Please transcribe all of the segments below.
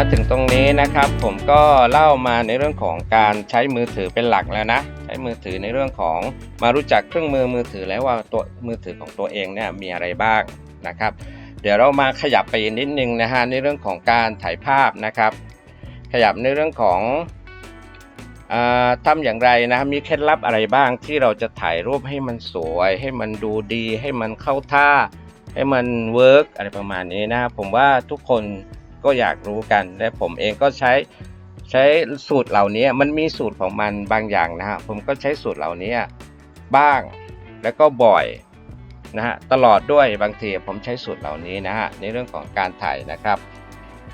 มาถึงตรงนี้นะครับ ผมก็เล่ามาในเรื่องของการใช้มือถือเป็นหลักแล้วนะ ใช้มือถือในเรื่องของมารู้จักเครื่องมือมือถือแล้วว่าตัวมือถือของตัวเองเนี่ยมีอะไรบ้างนะครับ เดี๋ยวเรามาขยับไปนิดนึงนะฮะในเรื่องของการถ่ายภาพนะครับ ขยับในเรื่องของอทำอย่างไรนะมีเคล็ดลับอะไรบ้างที่เราจะถ่ายรูปให้มันสวย ให้มันดูดี ให้มันเข้าท่า ให้มันเวิร์กอะไรประมาณนี้นะผมว่าทุกคน ก็อยากรู้กัน และผมเองก็ใช้ใช้สูตรเหล่านี้มันมีสูตรของมันบางอย่างนะฮะผมก็ใช้สูตรเหล่านี้บ้างแล้วก็บ่อยนะฮะตลอดด้วยบางทีผมใช้สูตรเหล่านี้นะฮะในเรื่องของการถ่ายนะครับ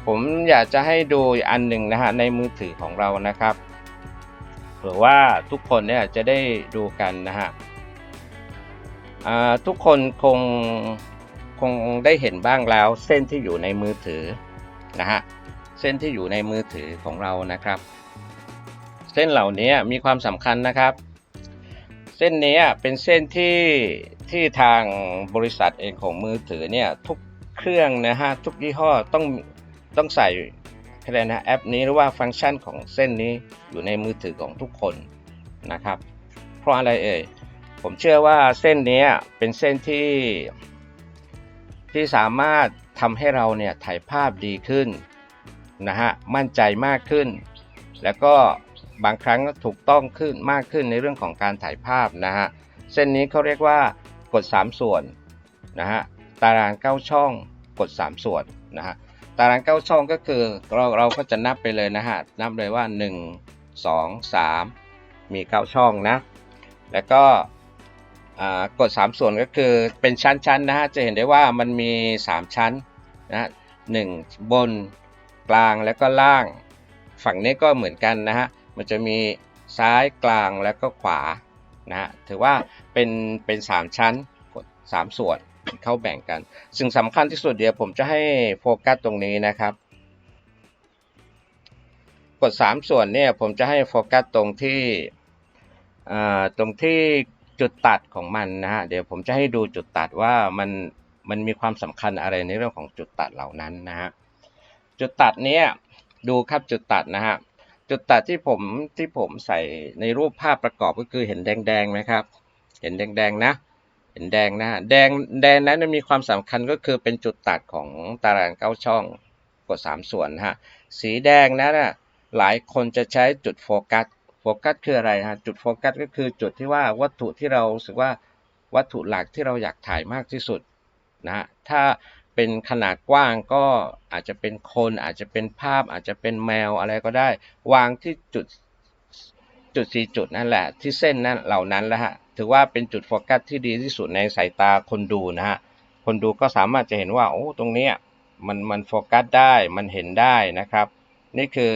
ผมอยากจะให้ดูอันหนึ่งนะฮะในมือถือของเรานะครับเผื่อว่าทุกคนเนี่ยจะได้ดูกันนะฮะอ่าทุกคนคงคงได้เห็นบ้างแล้วเส้นที่อยู่ในมือถือ นะฮะเส้นที่อยู่ในมือถือของเรานะครับ เส้นเหล่านี้มีความสำคัญนะครับ เส้นนี้เป็นเส้นที่ที่ทางบริษัทเองของมือถือเนี่ยทุกเครื่องนะฮะทุกยี่ห้อต้องต้องใส่อะไรนะแอปนี้หรือว่าฟังก์ชันของเส้นนี้อยู่ในมือถือของทุกคนนะครับ เพราะอะไรเอ่ยผมเชื่อว่าเส้นนี้เป็นเส้นที่ที่สามารถ ทำให้เราเนี่ยถ่ายภาพดีขึ้นนะฮะมั่นใจมากขึ้น แล้วก็บางครั้งก็ถูกต้องขึ้นมากขึ้นในเรื่องของการถ่ายภาพนะฮะเส้นนี้เขาเรียกว่ากด 3 ส่วนนะฮะตาราง 9 ช่องกด 3 ส่วนนะฮะตาราง 9 ช่องก็คือเราเราก็จะนับไปเลยนะฮะนับเลยว่า 1 2 3 มี 9 ช่องนะแล้วก็ กด3ส่วนก็คือเป็นชั้นๆนะฮะจะเห็นได้ว่ามันมี 3 ชั้นนะฮะหนึ่งบนกลางแล้วก็ล่าง ฝั่งนี้ก็เหมือนกันนะฮะมันจะมีซ้ายกลางแล้วก็ขวานะฮะถือว่าเป็นเป็น 3 ชั้นกด3ส่วนเข้าแบ่งกัน สิ่งสำคัญที่สุดเดี๋ยวผมจะให้โฟกัสตรงนี้นะครับกด 3 ส่วนเนี่ยผมจะให้โฟกัสตรงที่ตรงที่ จุดตัดของมันนะฮะเดี๋ยวผมจะให้ดูจุดตัดว่ามันมันมีความสำคัญอะไรในเรื่องของจุดตัดเหล่านั้นนะฮะจุดตัดเนี้ยดูครับจุดตัดนะฮะจุดตัดที่ผมที่ผมใส่ในรูปภาพประกอบก็คือเห็นแดงๆไหมครับ เห็นแดงๆนะ เห็นแดงนะแดงแดงนั้นมีความสำคัญก็คือเป็นจุดตัดของตารางเก้าช่องกด 3 ส่วนฮะสีแดงนั้นนะหลายคนจะใช้จุดโฟกัส โฟกัสคืออะไรฮะจุดโฟกัสก็คือจุดที่ว่าวัตถุที่เราสึกว่าวัตถุหลักที่เราอยากถ่ายมากที่สุดนะฮะถ้าเป็นขนาดกว้างก็อาจจะเป็นคนอาจจะเป็นภาพอาจจะเป็นแมวอะไรก็ได้ วางที่จุดจุดสี่จุดนั่นแหละ ที่เส้นนั้นเหล่านั้นแหละฮะถือว่าเป็นจุดโฟกัสที่ดีที่สุดในสายตาคนดูนะฮะคนดูก็สามารถจะเห็นว่าโอ้ตรงเนี้ยมันมันโฟกัสได้มันเห็นได้นะครับ นี่คือ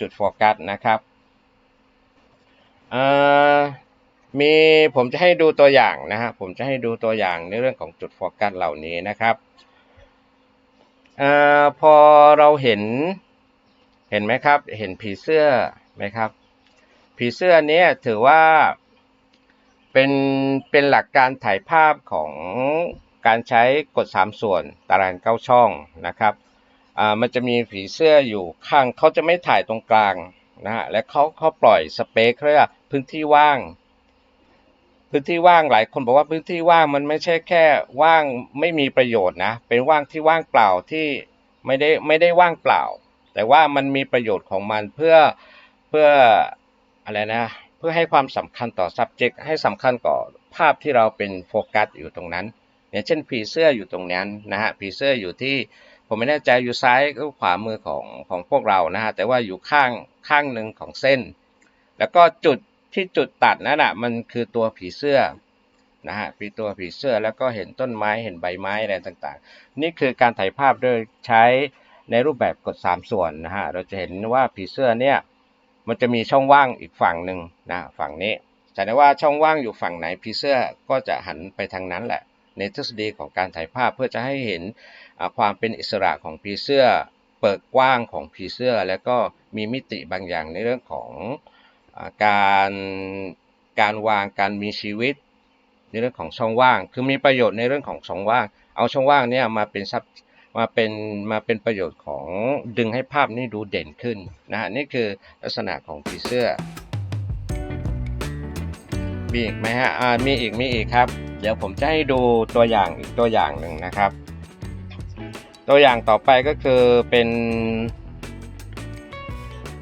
จุดโฟกัสนะครับ อ่อมีผมจะให้ดูตัวอย่างนะฮะผมจะให้ดูตัวอย่างในเรื่องของจุดโฟกัสเหล่านี้นะครับอ่อพอเราเห็นเห็นไหมครับ เห็นผีเสื้อไหมครับ ผีเสื้อเนี้ยถือว่าเป็นเป็นหลักการถ่ายภาพของการใช้กด3ส่วนตารางเก้าช่องนะครับอ่ามันจะมีผีเสื้ออยู่ข้างเขาจะไม่ถ่ายตรงกลางนะฮะและเขาเขาปล่อยสเปซเรียก พื้นที่ว่าง พื้นที่ว่างหลายคนบอกว่าพื้นที่ว่างมันไม่ใช่แค่ว่างไม่มีประโยชน์นะ เป็นว่างที่ว่างเปล่าที่ไม่ได้ไม่ได้ว่างเปล่า แต่ว่ามันมีประโยชน์ของมันเพื่อเพื่ออะไรนะ เพื่อให้ความสำคัญต่อ subject ให้สำคัญต่อภาพที่เราเป็นโฟกัสอยู่ตรงนั้นอย่างเช่นผีเสื้ออยู่ตรงนั้นนะฮะผีเสื้ออยู่ที่ผมไม่แน่ใจอยู่ซ้ายหรือขวามือของของพวกเรานะฮะแต่ว่าอยู่ข้างข้างหนึ่งของเส้น แล้วก็จุด ที่จุดตัดนั่นอะมันคือตัวผีเสื้อนะฮะปีตัวผีเสื้อแล้วก็เห็นต้นไม้เห็นใบไม้อะไรต่างๆ นี่คือการถ่ายภาพโดยใช้ในรูปแบบกด 3 ส่วนนะฮะเราจะเห็นว่าผีเสื้อเนี่ยมันจะมีช่องว่างอีกฝั่งหนึ่งนะฝั่งนี้แสดงว่าช่องว่างอยู่ฝั่งไหนผีเสื้อก็จะหันไปทางนั้นแหละ ในทฤษฎีของการถ่ายภาพเพื่อจะให้เห็นความเป็นอิสระของผีเสื้อ เปิดกว้างของผีเสื้อ แล้วก็มีมิติบางอย่างในเรื่องของ การการวางการมีชีวิต ในเรื่องของช่องว่าง คือมีประโยชน์ในเรื่องของช่องว่าง เอาช่องว่างเนี่ยมาเป็นซับมาเป็นมาเป็นประโยชน์ของดึงให้ภาพนี้ดูเด่นขึ้นนะฮะนี่คือลักษณะของผีเสื้อ มีอีกไหมฮะอ่ามีอีกมีอีกครับ เดี๋ยวผมจะให้ดูตัวอย่างอีกตัวอย่างหนึ่งนะครับ ตัวอย่างต่อไปก็คือเป็น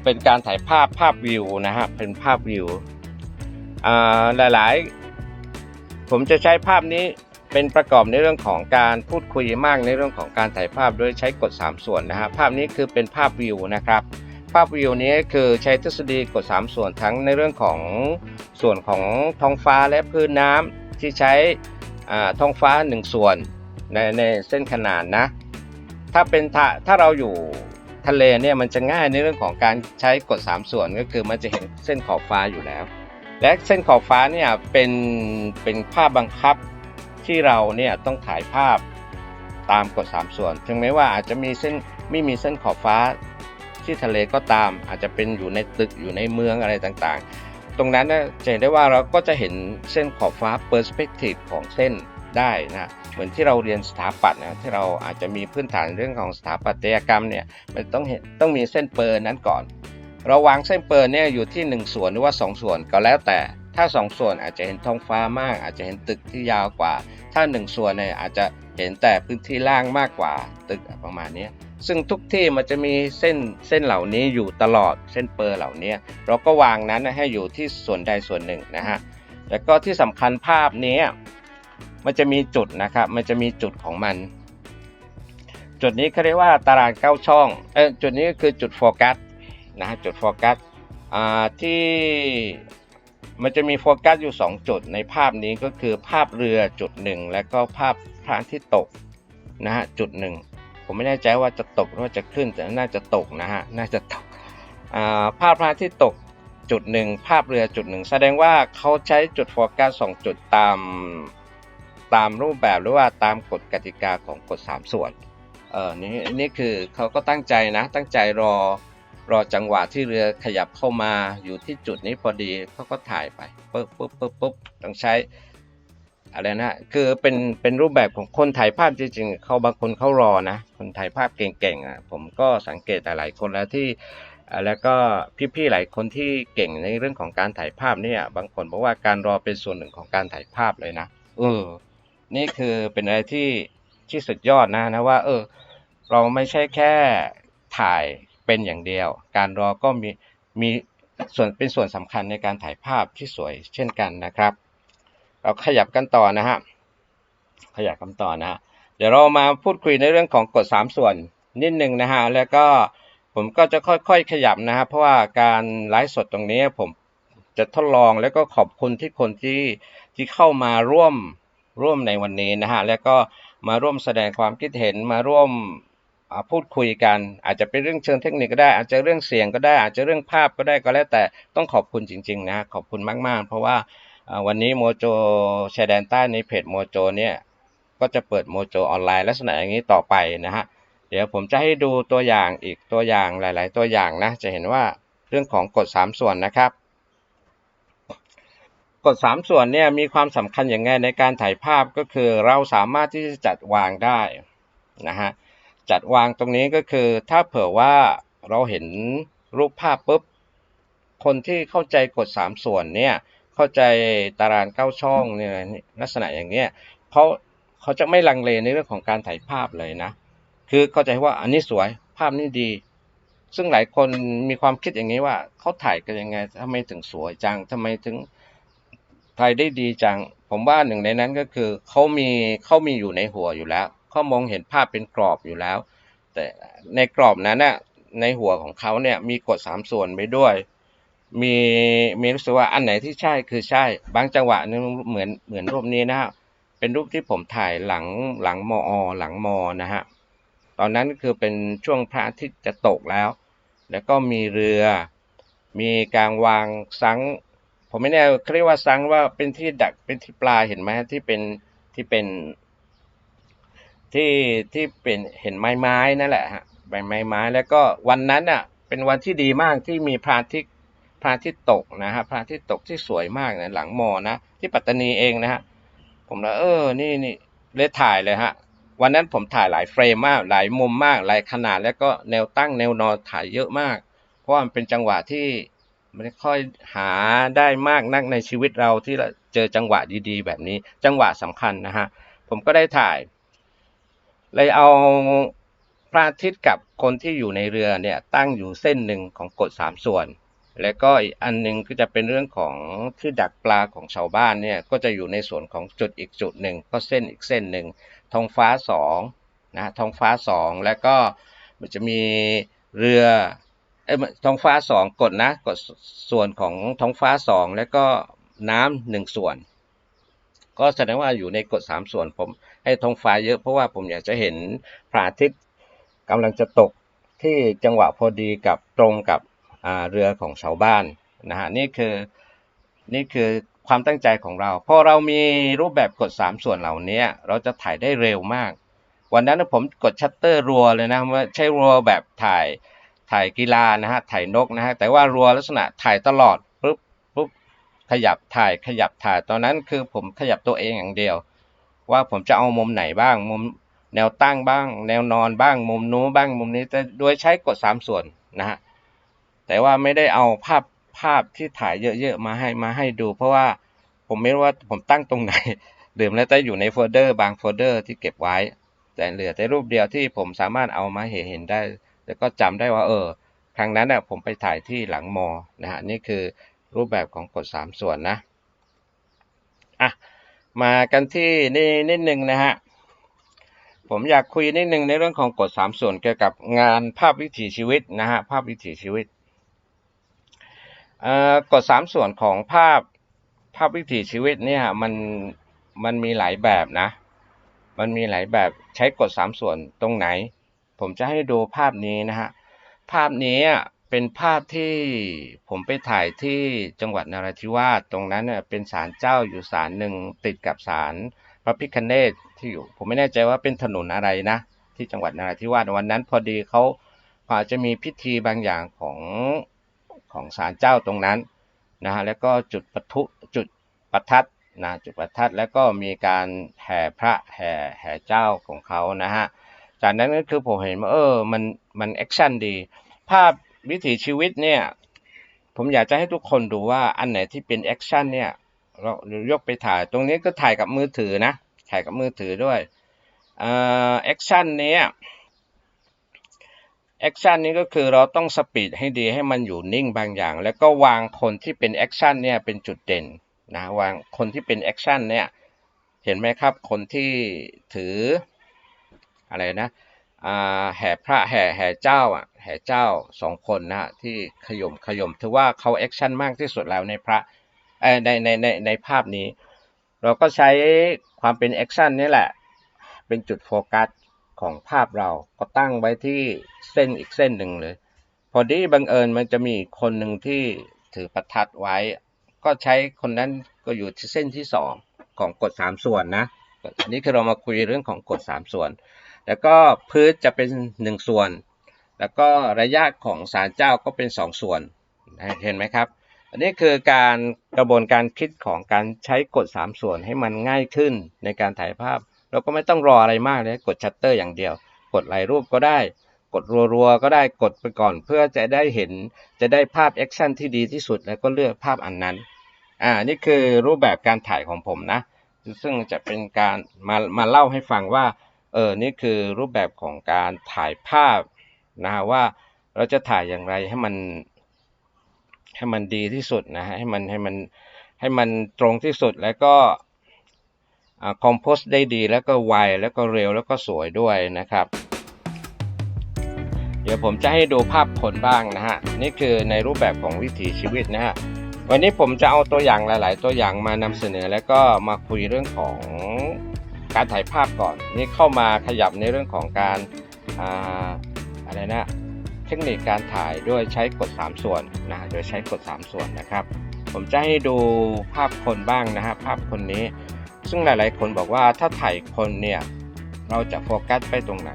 เป็นการถ่ายภาพภาพวิวนะฮะเป็นภาพวิวอ่าหลายๆ ผมจะใช้ภาพนี้เป็นประกอบในเรื่องของการพูดคุยมากในเรื่องของการถ่ายภาพโดยใช้กฎ 3 ส่วนนะฮะภาพนี้คือเป็นภาพวิวนะครับ ภาพวิวนี้คือใช้ทฤษฎีกฎ 3 ส่วนทั้งในเรื่องของส่วนของท้องฟ้าและพื้นน้ำที่ใช้อ่าท้องฟ้า 1 ส่วนในในเส้นขนานนะ ถ้าเป็นถ้าเราอยู่ ทะเลเนี่ยมันจะง่ายในเรื่องของการใช้กฎ 3 ส่วนก็คือมันจะเห็นเส้นขอบฟ้าอยู่แล้ว และเส้นขอบฟ้าเนี่ยเป็นเป็นภาพบังคับที่เราเนี่ยต้องถ่ายภาพตามกฎ 3 ส่วนถึงแม้ว่าอาจจะมีเส้นไม่มีเส้นขอบฟ้าที่ทะเลก็ตาม อาจจะเป็นอยู่ในตึกอยู่ในเมืองอะไรต่างๆ ตรงนั้นนะจะเห็นได้ว่าเราก็จะเห็นเส้นขอบฟ้าเปอร์สเปกทีฟของเส้นได้นะ เหมือนที่เราเรียนสถาปัตย์นะที่เราอาจจะมีพื้นฐานเรื่องของสถาปัตยกรรมเนี่ยมันต้องเห็นต้องมีเส้นเปอร์นั้นก่อน เราวางเส้นเปอร์เนี่ยอยู่ที่ 1 ส่วนหรือว่า 2 ส่วนก็แล้วแต่ถ้า 2 ส่วนอาจจะเห็นท้องฟ้ามาก อาจจะเห็นตึกที่ยาวกว่า ถ้า 1 ส่วนเนี่ยอาจจะเห็นแต่พื้นที่ล่างมากกว่าตึกประมาณนี้ซึ่งทุกที่มันจะมีเส้นเส้นเหล่านี้อยู่ตลอดเส้นเปอร์เหล่านี้เราก็วางนั้นให้อยู่ที่ส่วนใดส่วนหนึ่งนะฮะแล้วก็ที่สำคัญภาพนี้ มันจะมีจุดนะครับ มันจะมีจุดของมัน จุดนี้เขาเรียกว่าตารางเก้าช่องเออจุดนี้ก็คือจุดโฟกัสนะจุดโฟกัสอ่าที่มันจะมีโฟกัสอยู่ 2 จุดในภาพนี้ก็คือภาพเรือจุดหนึ่งแล้วก็ภาพพระอาทิตย์ตกนะฮะจุดหนึ่งผมไม่แน่ใจว่าจะตกหรือว่าจะขึ้นแต่น่าจะตกนะฮะน่าจะตกอ่าภาพพระอาทิตย์ตกจุดหนึ่งภาพเรือจุดหนึ่งแสดงว่าเขาใช้จุดโฟกัสสองจุดตาม ตามรูปแบบหรือว่าตามกฎกติกาของกฎ 3 ส่วนเออนี่นี่คือเขาก็ตั้งใจนะ ตั้งใจรอรอจังหวะที่เรือขยับเข้ามาอยู่ที่จุดนี้พอดีเขาก็ถ่ายไปปุ๊บปุ๊บปุ๊บปุ๊บต้องใช้อะไรนะคือเป็นเป็นรูปแบบของคนถ่ายภาพจริงๆเขาบางคนเขารอนะ คนถ่ายภาพเก่งๆอะผมก็สังเกตหลายคนแล้วที่อ่าแล้วก็พี่ๆหลายคนที่เก่งในเรื่องของการถ่ายภาพเนี่ย บางคนบอกว่าการรอเป็นส่วนหนึ่งของการถ่ายภาพเลยนะเออ นี่คือเป็นอะไรที่ที่สุดยอดนะนะว่า เออ เราไม่ใช่แค่ถ่ายเป็นอย่างเดียว การรอก็มีมีส่วนเป็นส่วนสำคัญในการถ่ายภาพที่สวยเช่นกันนะครับ เราขยับกันต่อนะฮะขยับกันต่อนะฮะเดี๋ยวเรามาพูดคุยในเรื่องของกฎ 3 ส่วนนิดหนึ่งนะฮะแล้วก็ผมก็จะค่อยๆขยับนะฮะเพราะว่าการไลฟ์สดตรงนี้ผมจะทดลองแล้วก็ขอบคุณที่คนที่ที่เข้ามาร่วม ร่วมในวันนี้นะฮะ แล้วก็มาร่วมแสดงความคิดเห็นมาร่วมพูดคุยกัน อาจจะเป็นเรื่องเชิงเทคนิคก็ได้ อาจจะเรื่องเสียงก็ได้ อาจจะเรื่องภาพก็ได้ก็แล้วแต่ต้องขอบคุณจริง ๆ นะ ขอบคุณมาก ๆ เพราะว่าอ่าวันนี้โมโจชายแดนใต้ในเพจโมโจเนี่ยก็จะเปิดโมโจออนไลน์ลักษณะอย่างนี้ต่อไปนะฮะ เดี๋ยวผมจะให้ดูตัวอย่างอีกตัวอย่างหลาย ๆ ตัวอย่างนะ จะเห็นว่าเรื่องของกฎ3ส่วนนะครับ กฎ 3 ส่วนเนี่ยมีความสำคัญอย่างไงในการถ่ายภาพก็คือเราสามารถที่จะจัดวางได้นะฮะจัดวางตรงนี้ก็คือถ้าเผื่อว่าเราเห็นรูปภาพปุ๊บคนที่เข้าใจกฎ 3 ส่วนเนี่ยเข้าใจตารางเก้าช่องเนี่ยลักษณะอย่างเนี้ยเขาเขาจะไม่ลังเลในเรื่องของการถ่ายภาพเลยนะ คือเข้าใจว่าอันนี้สวยภาพนี้ดี ซึ่งหลายคนมีความคิดอย่างนี้ว่าเขาถ่ายกันยังไงทำไมถึงสวยจังทำไมถึง ถ่ายได้ดีจัง ผมว่าหนึ่งในนั้นก็คือเขามีเขามีอยู่ในหัวอยู่แล้วเขามองเห็นภาพเป็นกรอบอยู่แล้ว แต่ในกรอบนั้นน่ะในหัวของเขาเนี่ยมีกฎสามส่วนไปด้วย มีมีรู้สึกว่าอันไหนที่ใช่คือใช่ บางจังหวะนึงเหมือนเหมือนรูปนี้นะฮะเป็นรูปที่ผมถ่ายหลังหลังมอ หลังมอนะฮะตอนนั้นคือเป็นช่วงพระอาทิตย์จะตกแล้ว แล้วก็มีเรือ มีการวางซัง ผมไม่แน่เขาเรียกว่าซังว่าเป็นที่ดักเป็นที่ปลาเห็นไหมที่เป็นที่เป็น ที่ที่เป็นเห็นไม้ไม้นั่นแหละฮะใบไม้ไม้แล้วก็วันนั้นอะ เป็นวันที่ดีมากที่มีพระอาทิตย์พระอาทิตย์ตกนะฮะพระอาทิตย์ตกที่สวยมากนะหลังมอนะที่ปัตตานีเองนะฮะผมเลยเออนี่นี่เลยถ่ายเลยฮะวันนั้นผมถ่ายหลายเฟรมมากหลายมุมมากหลายขนาด แล้วก็แนวตั้งแนวนอนถ่ายเยอะมาก เพราะมันเป็นจังหวะที่ ไม่ค่อยหาได้มากนักในชีวิตเราที่เจอจังหวะดีๆ แบบนี้ จังหวะสำคัญนะฮะ ผมก็ได้ถ่าย เลยเอาพระอาทิตย์กับคนที่อยู่ในเรือเนี่ยตั้งอยู่เส้นหนึ่งของกฎสามส่วน แล้วก็อีกอันหนึงก็จะเป็นเรื่องของที่ดักปลาของชาวบ้านเนี่ยก็จะอยู่ในส่วนของจุดอีกจุดหนึ่งก็เส้นอีกเส้นหนึ่งท้องฟ้าสองนะท้องฟ้าสองแล้วก็มันจะมีเรือ ท้องฟ้าสองกฎนะกฎส่วนของท้องฟ้าสองแล้วก็น้ำหนึ่งส่วน ก็แสดงว่าอยู่ในกฎสามส่วนผมให้ท้องฟ้าเยอะเพราะว่าผมอยากจะเห็นพระอาทิตย์กำลังจะตกที่จังหวะพอดีกับตรงกับเรือของชาวบ้านนะฮะนี่คือนี่คือความตั้งใจของเราพอเรามีรูปแบบกฎสามส่วนเหล่านี้เราจะถ่ายได้เร็วมาก วันนั้นนะผมกดชัตเตอร์รัวเลยนะว่าใช่รัวแบบถ่าย ถ่ายกีฬานะฮะถ่ายนกนะฮะแต่ว่ารัวลักษณะถ่ายตลอดปุ๊บปุ๊บขยับถ่ายขยับถ่ายตอนนั้นคือผมขยับตัวเองอย่างเดียว ว่าผมจะเอามุมไหนบ้างมุมแนวตั้งบ้าง แนวนอนบ้างมุมนู้นบ้างมุมนี้แต่โดยใช้กฎสามส่วนนะฮะแต่ว่าไม่ได้เอาภาพภาพที่ถ่ายเยอะๆมาให้มาให้ดู เพราะว่าผมไม่รู้ว่าผมตั้งตรงไหนลืมแล้วแต่อยู่ในโฟลเดอร์บางโฟลเดอร์ที่เก็บไว้ แต่เหลือแต่รูปเดียวที่ผมสามารถเอามาเห็นได้ แล้วก็จำได้ว่าเออครั้งนั้นน่ะผมไปถ่ายที่หลังมอนะฮะนี่คือรูปแบบของกฎสามส่วนนะอะมากันที่นี่นิดนึงนะฮะผมอยากคุยนิดนึงในเรื่องของกฎสามส่วนเกี่ยวกับงานภาพวิถีชีวิตนะฮะภาพวิถีชีวิตเอ่อกฎสามส่วนของภาพภาพวิถีชีวิตเนี่ยมันมันมีหลายแบบนะ มันมีหลายแบบใช้กฎสามส่วนตรงไหน ผมจะให้ดูภาพนี้นะฮะ ภาพนี้เป็นภาพที่ผมไปถ่ายที่จังหวัดนราธิวาสตรงนั้นเน่เป็นศาลเจ้าอยู่ศาลหนึ่งติดกับศาลพระพิคเนตที่อยู่ ผมไม่แน่ใจว่าเป็นถนนอะไรนะ ที่จังหวัดนราธิวาสวันนั้นพอดีเขาอาจจะมีพิธีบางอย่างของของศาลเจ้าตรงนั้นนะฮะแล้วก็จุดประทุจุดประทัดนะจุดประทัดแล้วก็มีการแห่พระแห่แห่เจ้าของเขานะฮะ จากนั้นก็คือผมเห็นว่าเออมันมันแอคชั่นดี ภาพวิถีชีวิตเนี่ย ผมอยากจะให้ทุกคนดูว่าอันไหนที่เป็นแอคชั่นเนี่ยเรายกไปถ่ายตรงนี้ก็ถ่ายกับมือถือนะ ถ่ายกับมือถือด้วยเอ่อแอคชั่นเนี้ยแอคชั่นนี้ก็คือเราต้องสปีดให้ดีให้มันอยู่นิ่งบางอย่าง แล้วก็วางคนที่เป็นแอคชั่นเนี่ยเป็นจุดเด่นนะวางคนที่เป็นแอคชั่นเนี่ยเห็นไหมครับคนที่ถือ อะไรนะแห่พระแห่แห่เจ้าอะแห่เจ้าสองคนนะที่ขยมขยมถือว่าเขาแอคชั่นมากที่สุดแล้วในพระในในในในภาพนี้ เราก็ใช้ความเป็นแอคชั่นนี่แหละ เป็นจุดโฟกัสของภาพเราก็ตั้งไว้ที่เส้นอีกเส้นหนึ่งเลย พอดีบังเอิญมันจะมีคนหนึ่งที่ถือประทัดไว้ ก็ใช้คนนั้นก็อยู่ที่เส้นที่สองของกฎสามส่วนนะ อันนี้คือเรามาคุยเรื่องของกฎสามส่วน แล้วก็พื้นจะเป็นหนึ่งส่วน แล้วก็ระยะของศาลเจ้าก็เป็นสองส่วนเห็นไหมครับ อันนี้คือการกระบวนการคิดของการใช้กฎสามส่วนให้มันง่ายขึ้นในการถ่ายภาพ เราก็ไม่ต้องรออะไรมากเลยกดชัตเตอร์อย่างเดียว กดหลายรูปก็ได้ กดรัวๆก็ได้กดไปก่อน เพื่อจะได้เห็นจะได้ภาพแอคชั่นที่ดีที่สุดแล้วก็เลือกภาพอันนั้นอ่านี่คือรูปแบบการถ่ายของผมนะ ซึ่งจะเป็นการมามาเล่าให้ฟังว่าเออนี่คือรูปแบบของการถ่ายภาพนะฮะว่าเราจะถ่ายอย่างไรให้มันให้มันดีที่สุดนะฮะให้มันให้มันให้มันตรงที่สุดแล้วก็คอมโพสได้ดีแล้วก็ไวแล้วก็เร็วแล้วก็สวยด้วยนะครับ เดี๋ยวผมจะให้ดูภาพคนบ้างนะฮะนี่คือในรูปแบบของวิถีชีวิตนะฮะ วันนี้ผมจะเอาตัวอย่างหลาย ๆ ตัวอย่างมานำเสนอแล้วก็มาคุยเรื่องของการถ่ายภาพก่อน นี่เข้ามาขยับในเรื่องของการอาอะไรนะเทคนิคการถ่ายด้วยใช้กด 3 ส่วนนะโดยใช้กด 3 ส่วนนะครับ ผมจะให้ดูภาพคนบ้างนะฮะภาพคนนี้ ซึ่งหลาย ๆ คนบอกว่าถ้าถ่ายคนเนี่ยเราจะโฟกัสไปตรงไหน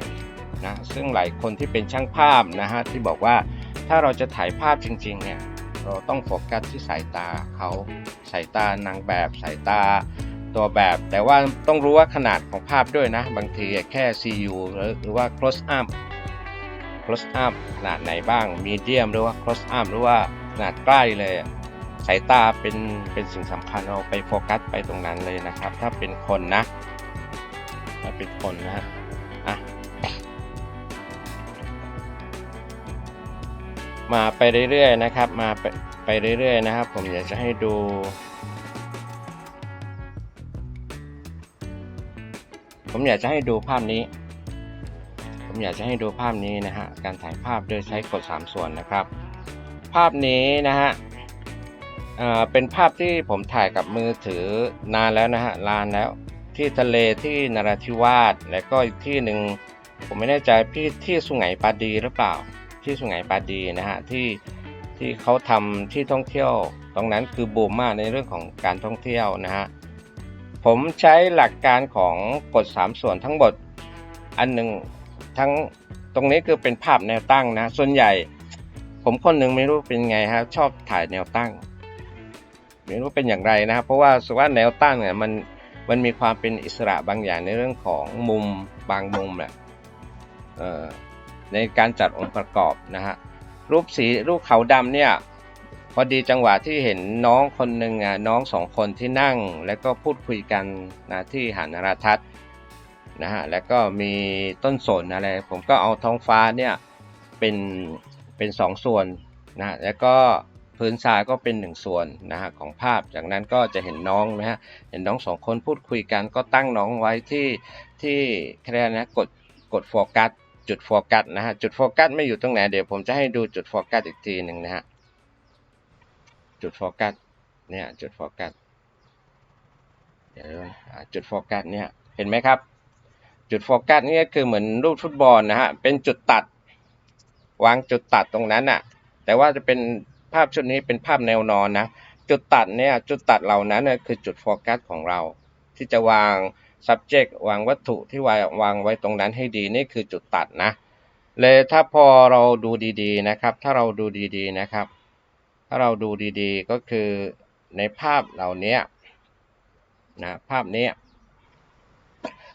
นะซึ่งหลายคนที่เป็นช่างภาพนะฮะที่บอกว่าถ้าเราจะถ่ายภาพจริง ๆ เนี่ย เราต้องโฟกัสที่สายตาเขาสายตานางแบบสายตาตัวแบบ แต่ว่าต้องรู้ว่าขนาดของภาพด้วยนะ บางทีแค่ CU หรือหรือว่า close up close up ขนาดไหนบ้าง medium หรือว่า close up หรือว่าขนาดใกล้เลยสายตาเป็นเป็นสิ่งสำคัญเราไปโฟกัสไปตรงนั้นเลยนะครับ ถ้าเป็นคนนะถ้าเป็นคนนะฮะ มาไปเรื่อยๆนะครับ มาไปไปเรื่อยๆนะครับ ผมอยากจะให้ดูผมอยากจะให้ดูภาพนี้ ผมอยากจะให้ดูภาพนี้นะฮะ การถ่ายภาพโดยใช้กด 3 ส่วนนะครับ ภาพนี้นะฮะเป็นภาพที่ผมถ่ายกับมือถือนานแล้วนะฮะนานแล้ว ที่ทะเลที่นราธิวาส แล้วก็อีกที่หนึ่งผมไม่แน่ใจพี่ที่สุไหงปาดีหรือเปล่า ที่สุไหงปาดีนะฮะที่ที่เขาทำที่ท่องเที่ยว ตรงนั้นคือบูมมากในเรื่องของการท่องเที่ยวนะฮะผมใช้หลักการของกฎ 3 ส่วนทั้งหมดอันหนึ่งทั้งตรงนี้คือเป็นภาพแนวตั้งนะส่วนใหญ่ ผมคนหนึ่งไม่รู้เป็นไงฮะชอบถ่ายแนวตั้งไม่รู้เป็นอย่างไรนะครับเพราะว่าสุว่าแนวตั้งเนี่ยมันมันมีความเป็นอิสระบางอย่างในเรื่องของมุมบางมุมแหละเอ่อ ในการจัดองค์ประกอบนะฮะรูปสีรูปเขาดำเนี่ยพอดีจังหวะที่เห็นน้องคนหนึ่งอะน้องสองคนที่นั่งแล้วก็พูดคุยกันนะที่หานาราทัศนะฮะแล้วก็มีต้นสนอะไร ผมก็เอาท้องฟ้าเนี่ยเป็นเป็นสองส่วนนะฮะแล้วก็พื้นทรายก็เป็นหนึ่งส่วนนะฮะของภาพ จากนั้นก็จะเห็นน้องนะฮะเห็นน้องสองคนพูดคุยกันก็ตั้งน้องไว้ที่ที่แค่นะกดกดโฟกัส จุดโฟกัสนะฮะจุดโฟกัสไม่อยู่ตรงไหนเดี๋ยวผมจะให้ดูจุดโฟกัสอีกทีหนึ่งนะฮะจุดโฟกัสเนี่ยจุดโฟกัสเดี๋ยวจุดโฟกัสเนี่ยเห็นไหมครับ จุดโฟกัสนี่ก็คือเหมือนรูปฟุตบอลนะฮะเป็นจุดตัด วางจุดตัดตรงนั้นน่ะแต่ว่าจะเป็นภาพชุดนี้เป็นภาพแนวนอนนะจุดตัดเนี่ยจุดตัดเหล่านั้นน่ะคือจุดโฟกัสของเรา ที่จะวาง subject วางวัตถุที่วางวางไว้ตรงนั้นให้ดีนี่คือจุดตัดนะ เลยถ้าพอเราดูดีๆนะครับ ถ้าเราดูดีๆนะครับ ถ้าเราดูดีๆก็คือในภาพเหล่านี้นะภาพนี้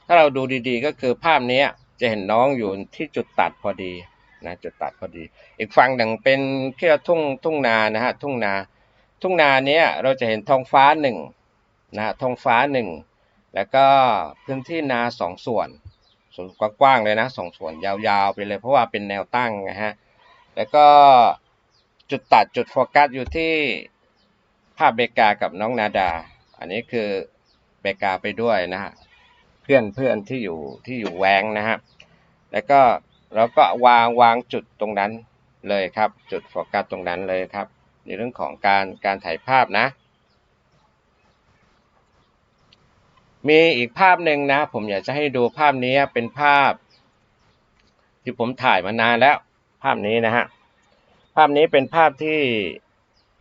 ถ้าเราดูดีๆก็คือภาพนี้จะเห็นน้องอยู่ที่จุดตัดพอดีนะจุดตัดพอดี อีกฝั่งหนึ่งเป็นเพื่อทุ่งทุ่งนานะฮะทุ่งนา ทุ่งนาเนี้ยเราจะเห็นท้องฟ้าหนึ่งนะท้องฟ้าหนึ่ง แล้วก็พื้นที่นาสองส่วน ส่วนกว้างๆเลยนะสองส่วนยาวๆไปเลยเพราะว่าเป็นแนวตั้งนะฮะ แล้วก็จุดตัดจุดโฟกัสอยู่ที่ภาพเบกากับน้องนาดา อันนี้คือเบกาไปด้วยนะฮะ เพื่อนเพื่อนที่อยู่ที่อยู่แวงนะฮะ แล้วก็เราก็วางวางจุดตรงนั้นเลยครับ จุดโฟกัสตรงนั้นเลยครับ ในเรื่องของการการถ่ายภาพนะ มีอีกภาพหนึ่งนะ ผมอยากจะให้ดูภาพนี้เป็นภาพ ที่ผมถ่ายมานานแล้ว ภาพนี้นะฮะ ภาพนี้เป็นภาพที่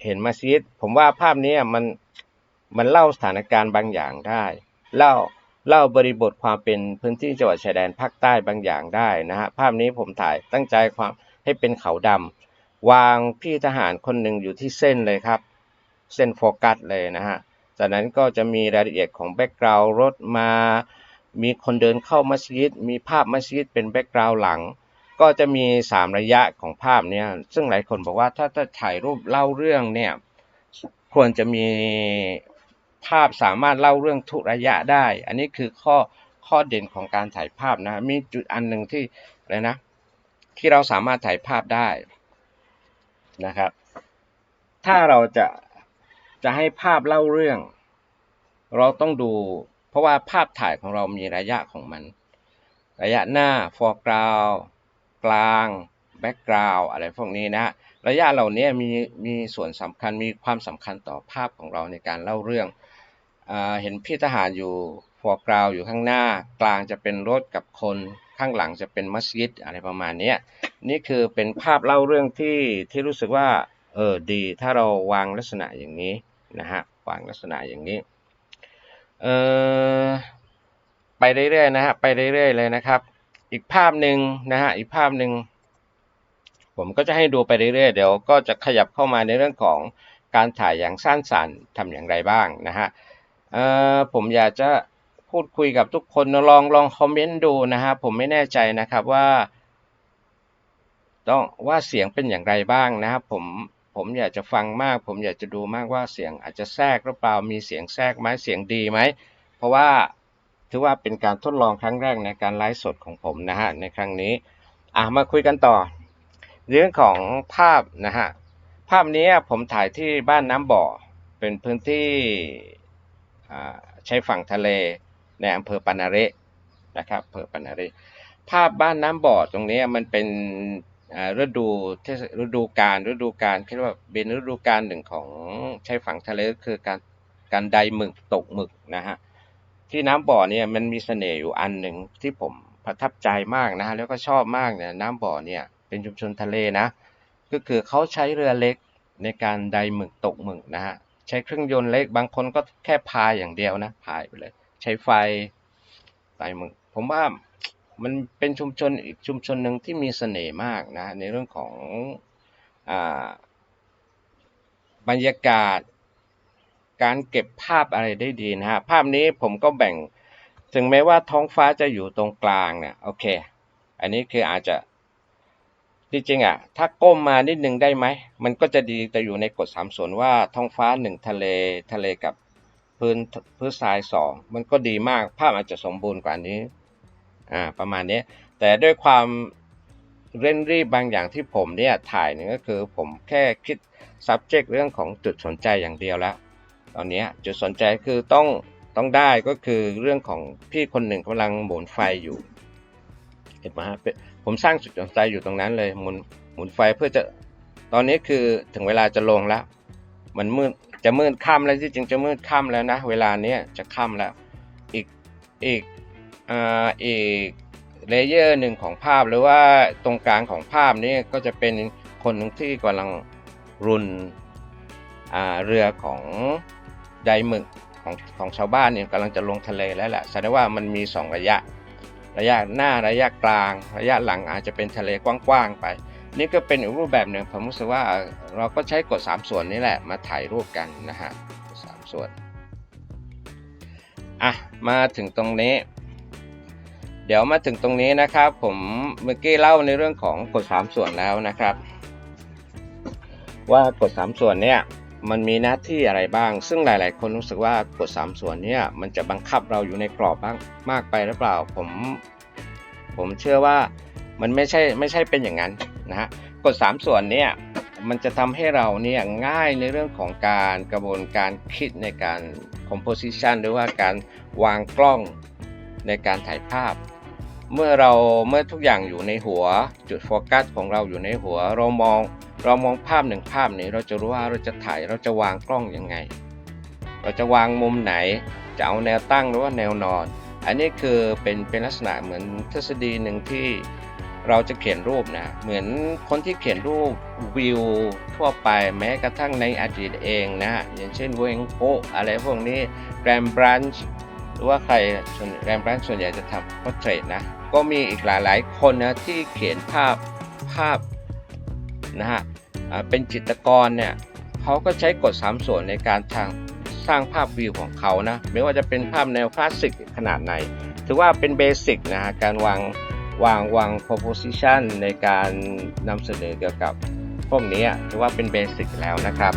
เห็นมัสยิด ผมว่าภาพนี้มันมันเล่าสถานการณ์บางอย่างได้ เล่าเล่าบริบทความเป็นพื้นที่จังหวัดชายแดนภาคใต้บางอย่างได้นะฮะภาพนี้ผมถ่ายตั้งใจความให้เป็นเขาดำวางพี่ทหารคนหนึ่งอยู่ที่เส้นเลยครับ เส้นโฟกัสเลยนะฮะ จากนั้นก็จะมีรายละเอียดของแบ็กกราวด์รถมา มีคนเดินเข้ามัสยิด มีภาพมัสยิดเป็นแบ็กกราวด์หลัง ก็จะมี 3 ระยะของภาพเนี่ย ซึ่งหลายคนบอกว่าถ้าถ้าถ่ายรูปเล่าเรื่องเนี่ย ควรจะมีภาพสามารถเล่าเรื่องทุกระยะได้ อันนี้คือข้อข้อเด่นของการถ่ายภาพนะ มีจุดอันหนึ่งที่อะไรนะ ที่เราสามารถถ่ายภาพได้นะครับ ถ้าเราจะ จะให้ภาพเล่าเรื่อง เราต้องดู เพราะว่าภาพถ่ายของเรามีระยะของมัน ระยะหน้า foreground กลาง background อะไรพวกนี้นะ ระยะเหล่านี้มีมีส่วนสำคัญมีความสำคัญต่อภาพของเราในการเล่าเรื่องเออเห็นพี่ทหารอยู่ foreground อยู่ข้างหน้า กลางจะเป็นรถกับคนข้างหลังจะเป็นมัสยิดอะไรประมาณนี้นี่คือเป็นภาพเล่าเรื่องที่ที่รู้สึกว่า เออดี ถ้าเราวางลักษณะอย่างนี้นะฮะวางลักษณะอย่างนี้เออไปเรื่อยๆนะฮะไปเรื่อยๆเลยนะครับ อีกภาพหนึ่งนะฮะอีกภาพหนึ่งผมก็จะให้ดูไปเรื่อยๆเดี๋ยวก็จะขยับเข้ามาในเรื่องของการถ่ายอย่างสร้างสรรค์ทำอย่างไรบ้างนะฮะเออผมอยากจะพูดคุยกับทุกคนลองลองคอมเมนต์ดูนะฮะผมไม่แน่ใจนะครับว่าต้องว่าเสียงเป็นอย่างไรบ้างนะครับผม ผมอยากจะฟังมาก ผมอยากจะดูมากว่าเสียงอาจจะแทรกหรือเปล่ามีเสียงแทรกไหมเสียงดีไหม เพราะว่าถือว่าเป็นการทดลองครั้งแรกในการไลฟ์สดของผมนะฮะในครั้งนี้อะมาคุยกันต่อ เรื่องของภาพนะฮะภาพนี้ผมถ่ายที่บ้านน้ำบ่อเป็นพื้นที่ใช้ฝั่งทะเลในอำเภอปานาเรนะครับอำเภอปานาเรภาพบ้านน้ำบ่อตรงนี้มันเป็น ฤดูฤดูกาลฤดูกาลคิดว่าเป็นฤดูกาลหนึ่งของใช้ฝั่งทะเลก็คือการการไดหมึกตกหมึกนะฮะที่น้ำบ่อเนี่ยมันมีเสน่ห์อยู่อันหนึ่งที่ผมประทับใจมากนะฮะแล้วก็ชอบมากเนี่ยน้ำบ่อเนี่ยเป็นชุมชนทะเลนะ ก็คือเขาใช้เรือเล็กในการไดหมึกตกหมึกนะฮะใช้เครื่องยนต์เล็กบางคนก็แค่พายอย่างเดียวนะพายไปเลย ใช้ไฟไดหมึก ผมว่า มันเป็นชุมชนอีกชุมชนหนึ่งที่มีเสน่ห์มากนะในเรื่องของอบรรยากาศ การเก็บภาพอะไรได้ดีนะฮะภาพนี้ผมก็แบ่งถึงแม้ว่าท้องฟ้าจะอยู่ตรงกลางเนี่ยโอเค อันนี้คืออาจจะจริงๆอะถ้าก้มมานิดนึงได้ไหม มันก็จะดีแต่อยู่ในกฎสามส่วนว่าท้องฟ้าหนึ่งทะเลทะเลกับพื้นพื้นทรายสองมันก็ดีมากภาพอาจจะสมบูรณ์กว่านี้ อ่าประมาณนี้ แต่ด้วยความเร่งรีบบางอย่างที่ผมเนี่ยถ่ายเนี่ยก็คือผมแค่คิด subject เรื่องของจุดสนใจอย่างเดียวแล้วตอนนี้จุดสนใจคือต้องต้องได้ก็คือเรื่องของพี่คนหนึ่งกำลังหมุนไฟอยู่เห็นไหมฮะผมสร้างจุดสนใจอยู่ตรงนั้นเลยหมุนหมุนไฟเพื่อจะตอนนี้คือถึงเวลาจะลงแล้ว มันมืดจะมืดค่ำแล้วที่จริงจะมืดค่ำแล้วนะ เวลาเนี้ยจะค่ำแล้ว อีกอีก อ่าอีกเลเยอร์หนึ่งของภาพหรือว่าตรงกลางของภาพนี้ก็จะเป็นคนหนึ่งที่กำลังรุนอ่าเรือของไดหมึกของของชาวบ้านเนี่ยกำลังจะลงทะเลแล้วแหละแสดงว่ามันมี 2 ระยะ ระยะหน้าระยะกลาง ระยะหลังอาจจะเป็นทะเลกว้างๆไป นี่ก็เป็นอีกรูปแบบหนึ่งผมรู้สึกว่าเราก็ใช้กฎ3ส่วนนี้แหละมาถ่ายรูปกันนะฮะสามส่วนอะมาถึงตรงนี้ เดี๋ยวมาถึงตรงนี้นะครับ ผมเมื่อกี้เล่าในเรื่องของกฎ3ส่วนแล้วนะครับ ว่ากฎ3ส่วนเนี่ยมันมีหน้าที่อะไรบ้าง ซึ่งหลาย ๆ คนรู้สึกว่ากฎ3ส่วนเนี่ยมันจะบังคับเราอยู่ในกรอบบ้างมากไปหรือเปล่าผม ผมเชื่อว่ามันไม่ใช่ไม่ใช่เป็นอย่างนั้นนะฮะกฎ3ส่วนเนี่ยมันจะทำให้เราเนี่ยง่ายในเรื่องของการกระบวนการคิดในการ composition หรือว่าการวางกล้องในการถ่ายภาพ เมื่อเราเมื่อทุกอย่างอยู่ในหัว จุดโฟกัสของเราอยู่ในหัว เรามองเรามองภาพหนึ่งภาพนี้เราจะรู้ว่าเราจะถ่ายเราจะวางกล้องยังไง เราจะวางมุมไหน จะเอาแนวตั้งหรือว่าแนวนอน อันนี้คือเป็นเป็นลักษณะเหมือนทฤษฎีหนึ่งที่เราจะเขียนรูปนะเหมือนคนที่เขียนรูปวิวทั่วไปแม้กระทั่งในอดีตเองนะอย่างเช่นเวงโกอะไรพวกนี้แกรมบรันช์ หรือว่าใครส่วนแรมบรันส่วนใหญ่จะทำ portrait นะ ก็มีอีกหลายๆคนนะที่เขียนภาพภาพนะฮะเป็นจิตรกรเนี่ยเขาก็ใช้กฎ 3 ส่วนในการทางสร้างภาพวิวของเขานะไม่ว่าจะเป็นภาพแนวคลาสสิกขนาดไหน ถือว่าเป็นเบสิกนะฮะการวางวางวาง proposition ในการนำเสนอเกี่ยวกับพวกนี้ถือว่าเป็นเบสิกแล้วนะครับ